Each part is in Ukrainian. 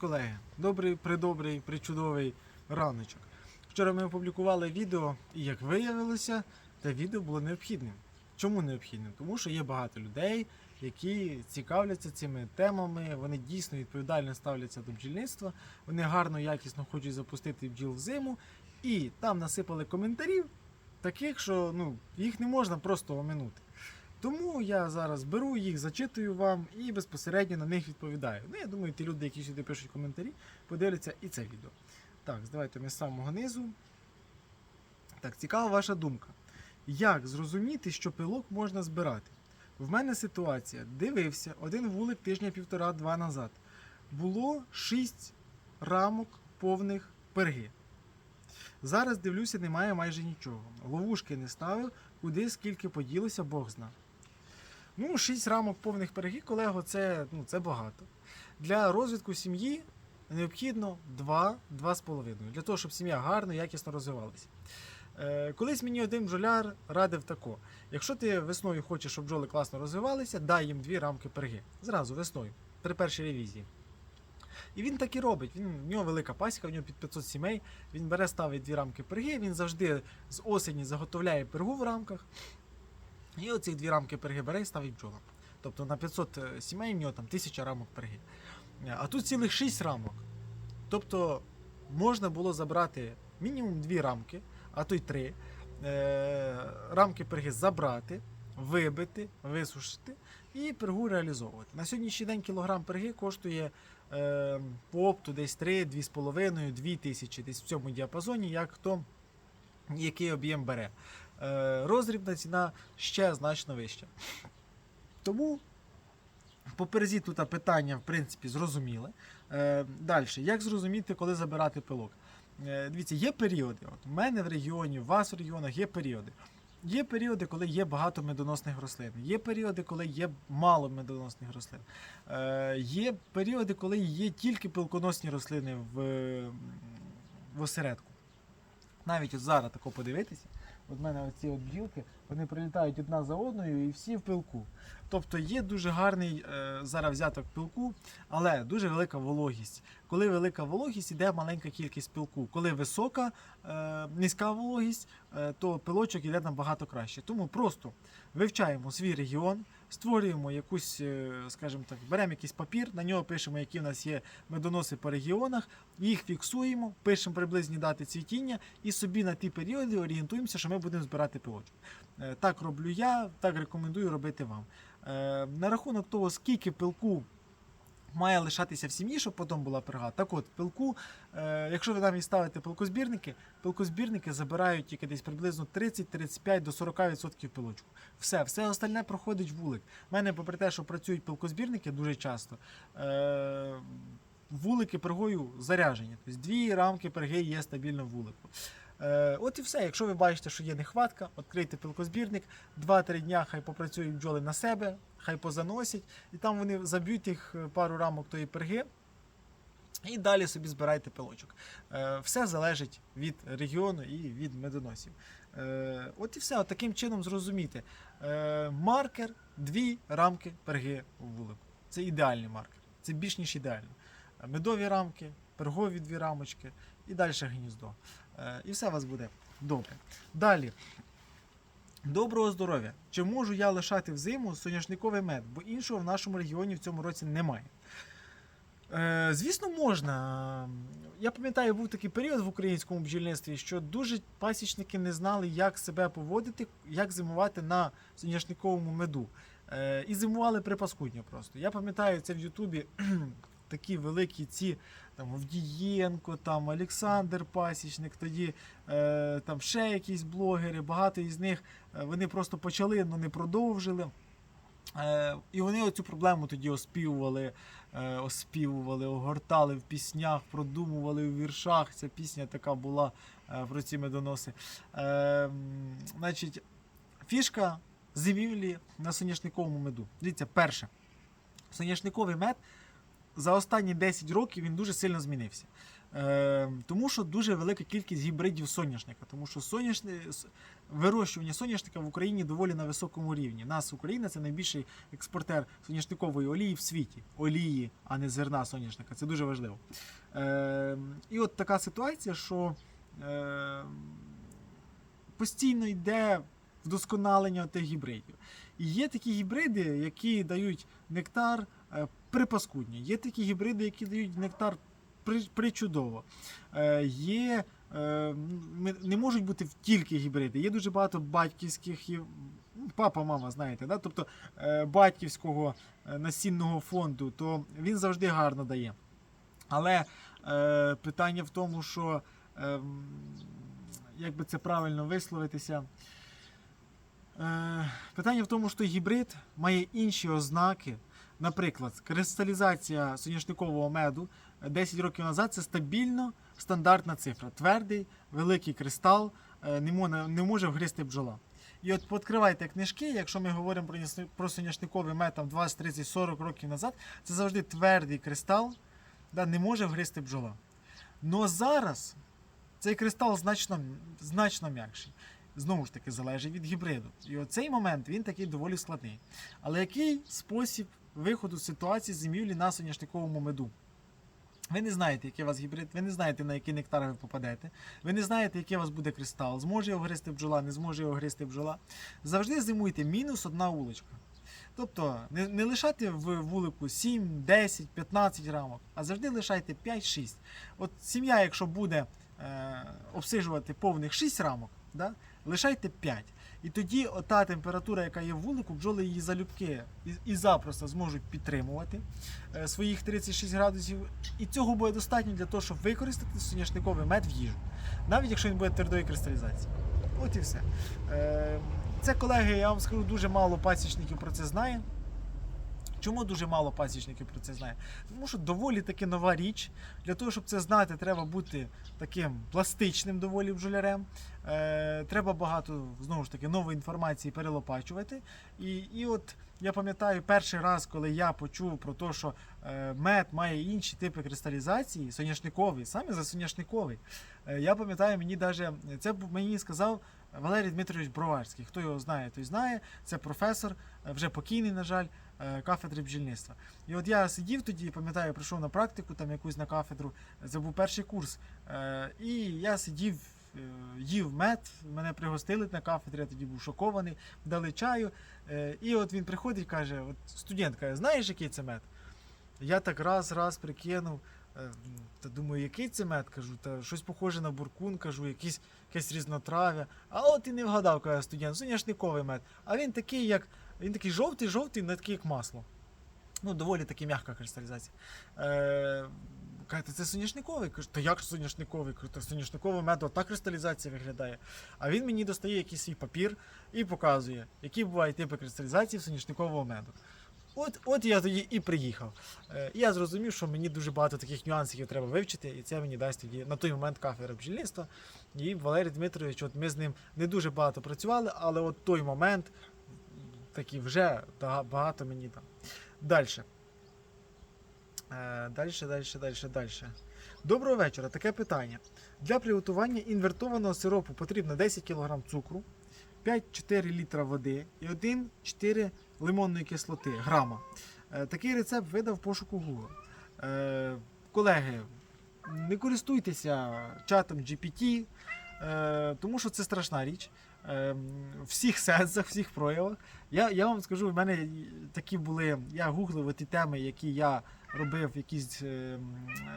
колеги! Добрий, придобрий, причудовий раночок. Вчора ми опублікували відео, і як виявилося, те відео було необхідним. Чому необхідним? Тому що є багато людей, які цікавляться цими темами, вони дійсно відповідально ставляться до бджільництва, вони гарно, якісно хочуть запустити бджіл в зиму, і там насипали коментарів, таких, що ну, їх не можна просто оминути. Тому я зараз беру їх, зачитую вам і безпосередньо на них відповідаю. Ну, я думаю, ті люди, які сюди пишуть коментарі, подивляться і це відео. Так, давайте ми з самого низу. Так, цікава ваша думка. Як зрозуміти, що пилок можна збирати? В мене ситуація. Дивився один вулик тижня півтора-два назад. Було 6 рамок повних перги. Зараз дивлюся, немає майже нічого. Ловушки не ставив, куди скільки поділося, Бог зна. Ну, 6 рамок повних перегів, колего, це, ну, це багато. Для розвитку сім'ї необхідно 2-2,5. Для того, щоб сім'я гарно, якісно розвивалася. Е, колись мені один бджоляр радив тако: якщо ти весною хочеш, щоб бджоли класно розвивалися, дай їм дві рамки перги. Зразу весною, при першій ревізії. І він так і робить. Він, в нього велика пасіка, в нього під 500 сімей. Він бере, ставить дві рамки перги, він завжди з осені заготовляє пергу в рамках. І оці дві рамки перги бере і ставить бджолам. Тобто на 500 сімей в нього там 1000 рамок перги. А тут цілих 6 рамок. Тобто можна було забрати мінімум 2 рамки, а то й 3. Е, рамки перги забрати, вибити, висушити і пергу реалізовувати. На сьогоднішній день кілограм перги коштує е, по опту десь 3, 2,5, 2 тисячі, десь в цьому діапазоні, як хто який об'єм бере. Е, розрібна ціна ще значно вища. Тому поперзі тут питання, в принципі, зрозуміле. Е, Далі, як зрозуміти, коли забирати пилок? Е, дивіться, є періоди. От у мене в регіоні, у вас в регіонах є періоди. Є періоди, коли є багато медоносних рослин. Є періоди, коли є мало медоносних рослин. Є періоди, коли є тільки пилконосні рослини в, в осередку. Навіть от зараз тако подивитися, от мене оці от бджілки, вони прилітають одна за одною і всі в пилку. Тобто є дуже гарний е, зараз взяток пилку, але дуже велика вологість. Коли велика вологість, іде маленька кількість пилку. Коли висока, е, низька вологість, е, то пилочок іде набагато краще. Тому просто вивчаємо свій регіон, створюємо якусь, е, скажімо так, беремо якийсь папір, на нього пишемо, які в нас є медоноси по регіонах, їх фіксуємо, пишемо приблизні дати цвітіння і собі на ті періоди орієнтуємося, що ми будемо збирати пилочок. Е, Так роблю я, так рекомендую робити вам. Е, На рахунок того, скільки пилку має лишатися в сім'ї, щоб потім була перга. Так от, пилку, е, якщо ви навіть ставите пилкозбірники, пилкозбірники забирають тільки десь приблизно 30-35 до 40% пилочку. Все, все остальне проходить вулик. У мене, попри те, що працюють пилкозбірники дуже часто. Е, Вулики пергою заряжені. Тобто дві рамки перги є стабільно в вулику. Е, от і все. Якщо ви бачите, що є нехватка, відкрийте пилкозбірник, 2-3 дня хай попрацюють бджоли на себе, хай позаносять, і там вони заб'ють їх е, пару рамок тої перги. І далі собі збирайте пилочок. Е, все залежить від регіону і від медоносів. От і все, от таким чином зрозуміти. Маркер, дві рамки перги у вулику. Це ідеальний маркер. Це більш ніж ідеально. Медові рамки, пергові дві рамочки і далі гніздо. Е, І все у вас буде добре. Далі. Доброго здоров'я! Чи можу я лишати взиму соняшниковий мед, бо іншого в нашому регіоні в цьому році немає. Е, звісно, можна. Я пам'ятаю, був такий період в українському бджільництві, що дуже пасічники не знали, як себе поводити, як зимувати на соняшниковому меду. Е, і зимували припаскудньо просто. Я пам'ятаю це в Ютубі такі великі ці там там Олександр Пасічник, тоді е, там ще якісь блогери, багато із них е, вони просто почали, але не продовжили. Е, і вони оцю проблему тоді оспівували, е, оспівували, огортали в піснях, продумували у віршах. Ця пісня така була е, про ці медоноси. Е, значить, фішка зимівлі на соняшниковому меду. Дивіться, перше, соняшниковий мед за останні 10 років він дуже сильно змінився. Е, тому що дуже велика кількість гібридів соняшника, тому що соняшни, с- вирощування соняшника в Україні доволі на високому рівні. Нас Україна це найбільший експортер соняшникової олії в світі. Олії, а не зерна соняшника. Це дуже важливо. Е, і от така ситуація, що е, постійно йде вдосконалення тих гібридів. І є такі гібриди, які дають нектар припаскудні. Є такі гібриди, які дають нектар причудово. Е, Є е, не можуть бути тільки гібриди. Є дуже багато батьківських папа, мама, знаєте, да? тобто е, батьківського насінного фонду, то він завжди гарно дає. Але е, питання в тому, що е, як би це правильно висловитися. Е, питання в тому, що гібрид має інші ознаки. Наприклад, кристалізація соняшникового меду 10 років назад це стабільно стандартна цифра. Твердий, великий кристал, е, не може, вгризти бджола. І от відкривайте книжки, якщо ми говоримо про, про соняшниковий мед там 20, 30, 40 років назад, це завжди твердий кристал, да, не може вгризти бджола. Но зараз цей кристал значно, значно м'якший. Знову ж таки, залежить від гібриду. І оцей момент він такий доволі складний. Але який спосіб виходу з ситуації зимівлі на соняшниковому меду? Ви не знаєте, який у вас гібрид, ви не знаєте, на який нектар ви попадете, ви не знаєте, який у вас буде кристал, зможе його гристи бджола, не зможе його гристи бджола. Завжди зимуйте мінус одна вуличка. Тобто не, не лишайте в вулику 7, 10, 15 рамок, а завжди лишайте 5-6. От сім'я, якщо буде е, обсижувати повних 6 рамок, да, лишайте 5. І тоді ота температура, яка є в вулику, бджоли її залюбки і, і запросто зможуть підтримувати е, своїх 36 градусів. І цього буде достатньо для того, щоб використати соняшниковий мед в їжу, навіть якщо він буде твердої кристалізації. От і все. Е, це, колеги, я вам скажу, дуже мало пасічників про це знає. Чому дуже мало пасічників про це знає? Тому що доволі таки нова річ. Для того, щоб це знати, треба бути таким пластичним доволі бджолярем. Е, треба багато знову ж таки нової інформації перелопачувати. І, і от я пам'ятаю перший раз, коли я почув про те, що е, мед має інші типи кристалізації, соняшниковий, саме за соняшниковий. Е, я пам'ятаю, мені даже це мені сказав Валерій Дмитрович Броварський. Хто його знає, той знає. Це професор, е, вже покійний, на жаль, кафедри бджільництва. І от я сидів тоді, пам'ятаю, прийшов на практику, там якусь на кафедру. Це був перший курс. Е, І я сидів, е, їв мед, мене пригостили на кафедрі, я тоді був шокований, дали чаю. Е, І от він приходить і каже: от студент каже, знаєш, який це мед? Я так раз, раз прикинув. е, Та думаю, який це мед? Кажу, та щось похоже на буркун, кажу, якийсь, якесь різнотрав'я. А от і не вгадав, каже студент, соняшниковий мед. А він такий, як він такий жовтий, жовтий, не такий, як масло. Ну, доволі таки м'яка кристалізація. Е, Кажете, це соняшниковий? Кажу, та як соняшниковий? Кажу, та соняшниковий мед, та кристалізація виглядає. А він мені достає якийсь свій папір і показує, які бувають типи кристалізації соняшникового меду. От, от я тоді і приїхав. Е, і я зрозумів, що мені дуже багато таких нюансів треба вивчити, і це мені дасть тоді на той момент кафедра бджільництва. І Валерій Дмитрович, от ми з ним не дуже багато працювали, але от той момент такий вже багато мені дав. Далі. Далі, далі, далі, далі. Доброго вечора. Таке питання. Для приготування інвертованого сиропу потрібно 10 кг цукру, 5-4 літра води і 1-4 лимонної кислоти грама. Е, Такий рецепт видав пошуку Google. Е, Колеги, не користуйтеся чатом GPT, е, тому що це страшна річ. Е, всіх сенсах, всіх проявах. Я, я вам скажу, в мене такі були. Я гуглив ті теми, які я робив, якісь е,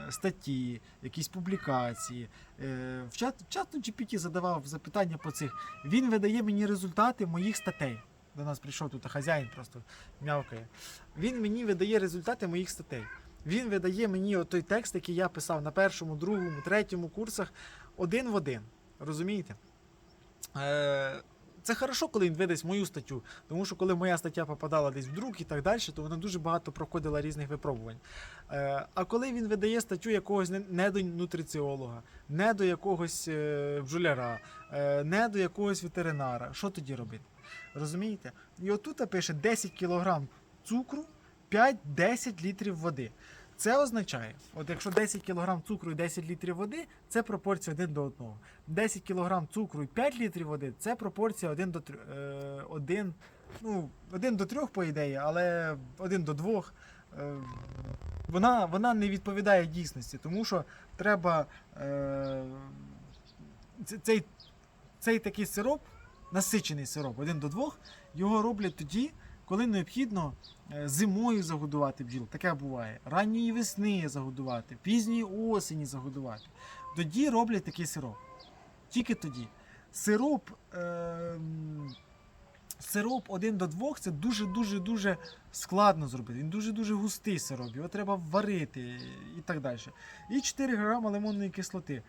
статті, якісь публікації. Е, в чат, чату GPT задавав запитання по цих. Він видає мені результати моїх статей. До нас прийшов тут хазяїн, просто м'явкає. Він мені видає результати моїх статей. Він видає мені той текст, який я писав на першому, другому, третьому курсах, один в один. Розумієте? Е, це хорошо, коли він видасть мою статтю, тому що коли моя стаття попадала десь в друк і так далі, то вона дуже багато проходила різних випробувань. Е, а коли він видає статтю якогось не, до нутриціолога, не до якогось е, бджоляра, не до якогось ветеринара, що тоді робити? Розумієте? І отут пише 10 кг цукру, 5-10 літрів води. Це означає, от якщо 10 кг цукру і 10 літрів води, це пропорція 1 до 1. 10 кг цукру і 5 літрів води це пропорція 1 до 3, е, 1, ну, 1 до 3, по ідеї, але 1 до 2. Е, вона, вона не відповідає дійсності, тому що треба е, цей, цей такий сироп, насичений сироп 1 до 2, його роблять тоді, коли необхідно е, зимою загодувати бджіл. Таке буває. Ранньої весни загодувати, пізньої осені загодувати. Тоді роблять такий сироп. Тільки тоді. Сироп. Е, Сироп 1 до 2 це дуже-дуже дуже складно зробити. Він дуже-дуже густий сироп, його треба варити і так далі. І 4 грама лимонної кислоти.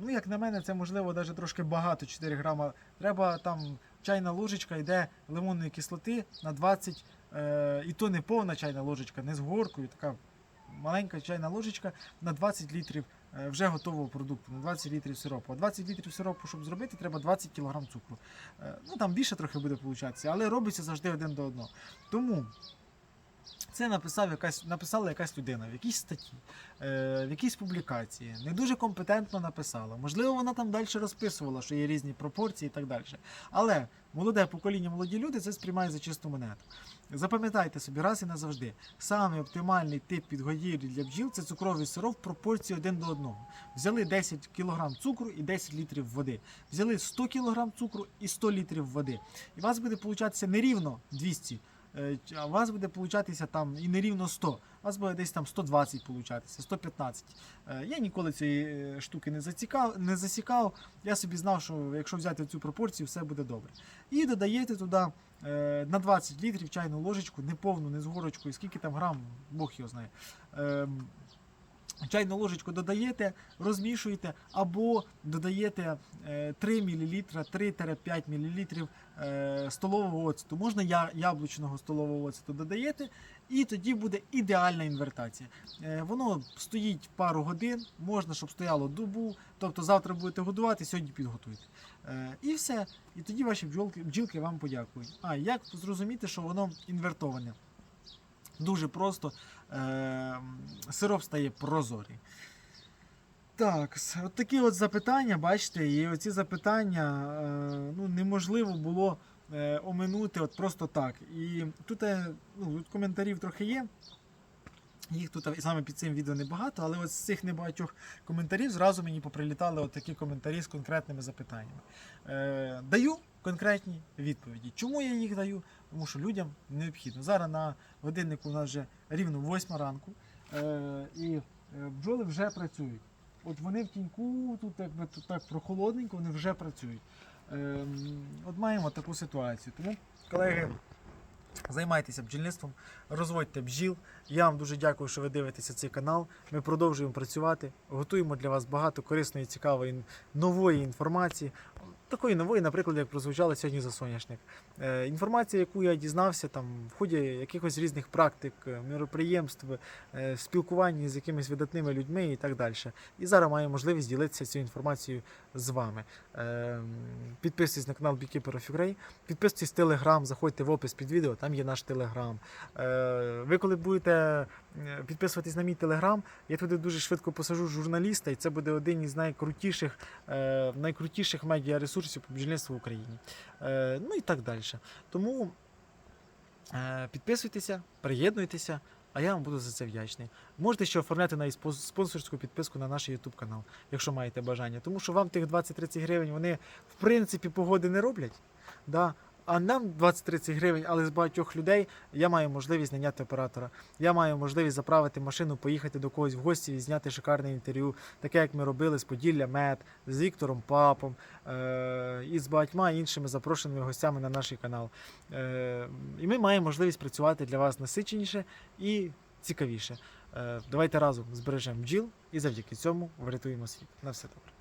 Ну, як на мене, це можливо навіть трошки багато 4 грама. Треба там чайна ложечка йде лимонної кислоти на 20, е, і то не повна чайна ложечка, не з горкою, така маленька чайна ложечка на 20 літрів е, вже готового продукту, на 20 літрів сиропу. А 20 літрів сиропу, щоб зробити, треба 20 кг цукру. Е, ну там більше трохи буде получатися, але робиться завжди один до одного. Тому. Це написав якась, написала якась людина в якійсь статті, е, в якійсь публікації. Не дуже компетентно написала. Можливо, вона там далі розписувала, що є різні пропорції і так далі. Але молоде покоління, молоді люди це сприймає за чисту монету. Запам'ятайте собі раз і назавжди. Самий оптимальний тип підгодівлі для бджіл це цукровий сироп в пропорції 1 до 1. Взяли 10 кг цукру і 10 літрів води. Взяли 100 кг цукру і 100 літрів води. І у вас буде получатися не рівно 200, е, а у вас буде получатися там і не рівно 100. У вас буде десь там 120 получатися, 115. Е, Я ніколи цієї е, штуки не зацікав, не засікав. Я собі знав, що якщо взяти цю пропорцію, все буде добре. І додаєте туди е, на 20 літрів чайну ложечку, не повну, не з горочкою, скільки там грам, Бог його знає. Чайну ложечку додаєте, розмішуєте, або додаєте е, 3 мл, 3-5 мл столового оцету. Можна яблучного столового оцету додаєте, і тоді буде ідеальна інвертація. Е, Воно стоїть пару годин, можна, щоб стояло добу. Тобто завтра будете годувати, сьогодні підготуйте. Е, І все. І тоді ваші бджолки, бджілки вам подякують. А як зрозуміти, що воно інвертоване? Дуже просто. Е, сироп стає прозорий. Так, от такі от запитання, бачите, і оці запитання е, ну, неможливо було е, оминути от просто так. І тут, е, ну, тут коментарів трохи є. Їх тут саме під цим відео небагато, але от з цих небагатьох коментарів зразу мені поприлітали от такі коментарі з конкретними запитаннями. Е, даю конкретні відповіді. Чому я їх даю? Тому що людям необхідно. Зараз на годиннику у нас вже рівно 8 ранку, е, і е, бджоли вже працюють. От вони в тіньку, тут якби так прохолодненько, вони вже працюють. Е, от маємо таку ситуацію. Тому, колеги, займайтеся бджільництвом, розводьте бджіл. Я вам дуже дякую, що ви дивитеся цей канал. Ми продовжуємо працювати, готуємо для вас багато корисної, цікавої нової інформації. Такої нової, наприклад, як прозвучала сьогодні за соняшник. Е, інформація, яку я дізнався там в ході якихось різних практик, е, мероприємств, е, спілкуванні з якимись видатними людьми і так далі. І зараз маю можливість ділитися цією інформацією з вами. Підписуйтесь на канал Beekeeper of Ukraine, підписуйтесь в Телеграм, заходьте в опис під відео, там є наш Телеграм. Ви коли будете підписуватись на мій Телеграм, я туди дуже швидко посажу журналіста, і це буде один із найкрутіших, е, найкрутіших медіаресурсів по бджільництву в Україні. Е, ну і так далі. Тому е, підписуйтеся, приєднуйтеся, а я вам буду за це вдячний. Можете ще оформляти на спонсорську підписку на наш YouTube канал, якщо маєте бажання. Тому що вам тих 20-30 гривень вони в принципі погоди не роблять. Да? А нам 20-30 гривень, але з багатьох людей я маю можливість наняти оператора. Я маю можливість заправити машину, поїхати до когось в гості і зняти шикарне інтерв'ю, таке як ми робили з Поділля Мед, з Віктором Папом е- і з багатьма іншими запрошеними гостями на наш канал. Е- і ми маємо можливість працювати для вас насиченіше і цікавіше. Е- давайте разом збережемо бджіл і завдяки цьому врятуємо світ. На все добре.